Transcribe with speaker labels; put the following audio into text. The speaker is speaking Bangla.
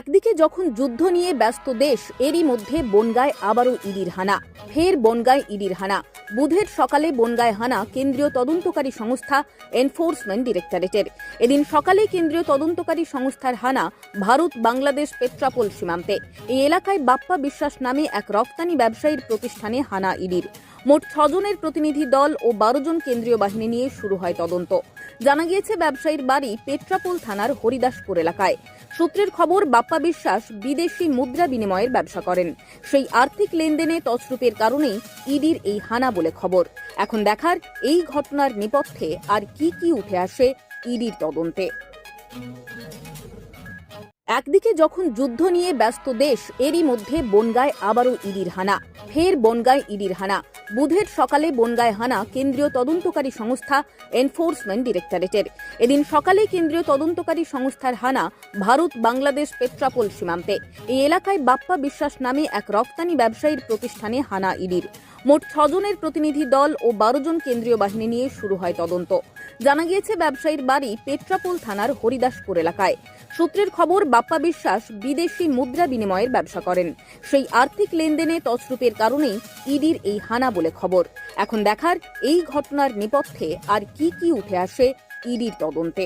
Speaker 1: একদিকে যখন যুদ্ধ নিয়ে ব্যস্ত দেশ, এরই মধ্যে বনগায় আবারও ইডির হানা। ফের বনগায় ইডির হানা। বুধের সকালে বনগায় হানা কেন্দ্রীয় তদন্তকারী সংস্থা এনফোর্সমেন্ট ডিরেক্টরেটের। এদিন সকালে কেন্দ্রীয় তদন্তকারী সংস্থার হানা ভারত বাংলাদেশ পেট্রাপোল সীমান্তে। এই এলাকায় বাপ্পা বিশ্বাস নামে এক রফতানি ব্যবসায়ীর প্রতিষ্ঠানে হানা ইডির। মোট ছজনের প্রতিনিধি দল ও বারো জন কেন্দ্রীয় বাহিনী নিয়ে শুরু হয় তদন্ত। জানা গিয়েছে, ব্যবসায়ীর বাড়ি পেট্রাপোল থানার হরিদাসপুর এলাকায়। সূত্রের খবর, বাপ্পা বিশ্বাস বিদেশি মুদ্রা বিনিময়ের ব্যবসা করেন। সেই আর্থিক লেনদেনে তছরূপের কারণেই ইডির এই হানা বলে খবর। এখন দেখার এই ঘটনার নেপথ্যে আর কি কি উঠে আসে ইডির তদন্তে। একদিকে যখন যুদ্ধ নিয়ে ব্যস্ত দেশ, এরই মধ্যে বনগায় আবারও ইডির হানা। ফের বনগায় ইডির হানা। বুধের সকালে বনগায় হানা কেন্দ্রীয় তদন্তকারী সংস্থা এনফোর্সমেন্ট ডিরেক্টরেটের। এদিন সকালে কেন্দ্রীয় তদন্তকারী সংস্থার হানা ভারত বাংলাদেশ পেট্রাপোল সীমান্তে। এই এলাকায় বাপ্পা বিশ্বাস নামে এক রপ্তানি ব্যবসায়ীর প্রতিষ্ঠানে হানা ইডির। মোট ছজনের প্রতিনিধি দল ও বারো জন কেন্দ্রীয় বাহিনী নিয়ে শুরু হয় তদন্ত। জানা গিয়েছে, ব্যবসায়ীর বাড়ি পেট্রাপোল থানার হরিদাসপুর এলাকায়। সূত্রের খবর, বাপ্পা বিশ্বাস বিদেশি মুদ্রা বিনিময়ের ব্যবসা করেন। সেই আর্থিক লেনদেনে তছরূপের কারণেই ইডির এই হানা বলে খবর। এখন দেখার এই ঘটনার নেপথ্যে আর কি কি উঠে আসে ইডির তদন্তে।